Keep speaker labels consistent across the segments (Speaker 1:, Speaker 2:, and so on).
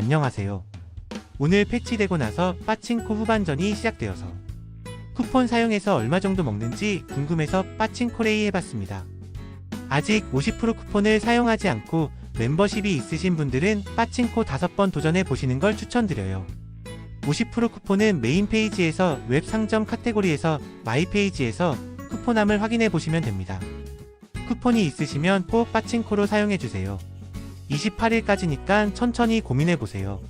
Speaker 1: 안녕하세요. 오늘 패치되고 나서 빠칭코 후반전이 시작되어서 쿠폰 사용해서 얼마 정도 먹는지 궁금해서 빠칭코레이 해봤습니다. 아직 50% 쿠폰을 사용하지 않고 멤버십이 있으신 분들은 빠칭코 5번 도전해 보시는 걸 추천드려요. 50% 쿠폰은 메인 페이지에서 웹 상점 카테고리에서 마이 페이지에서 쿠폰함을 확인해 보시면 됩니다. 쿠폰이 있으시면 꼭 빠칭코로 사용해 주세요. 28일까지니까 천천히 고민해 보세요.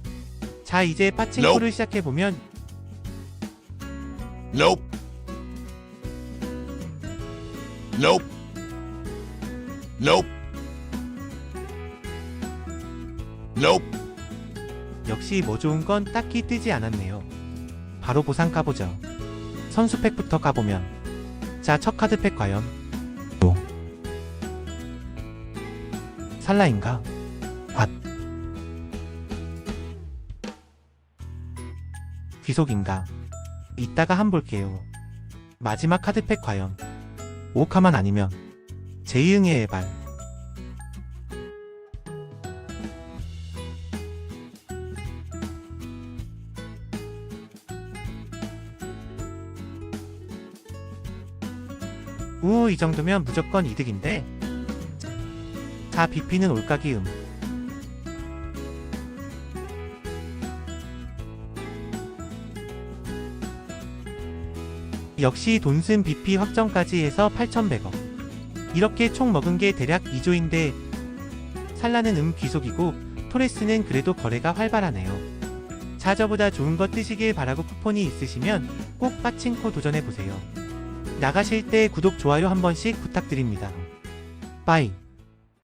Speaker 1: 자, 이제 빠칭코를 시작해 보면
Speaker 2: Nope. Nope. Nope. Nope.
Speaker 1: 역시 뭐 좋은 건 딱히 뜨지 않았네요. 바로 보상 까보죠. 선수팩부터 까보면 자, 첫 카드팩 과연 또 살라인가? 밭 귀속인가? 이따가 한 볼게요. 마지막 카드팩 과연 오카만 아니면 제이응의 애발 우, 이 정도면 무조건 이득인데? 자, BP는 올가기음. 역시 돈쓴 BP 확정까지 해서 8,100억. 이렇게 총 먹은 게 대략 2조인데, 살라는 음 귀속이고, 토레스는 그래도 거래가 활발하네요. 자, 저보다 좋은 거 뜨시길 바라고 쿠폰이 있으시면 꼭 빠칭코 도전해보세요. 나가실 때 구독, 좋아요 한 번씩 부탁드립니다. 빠이.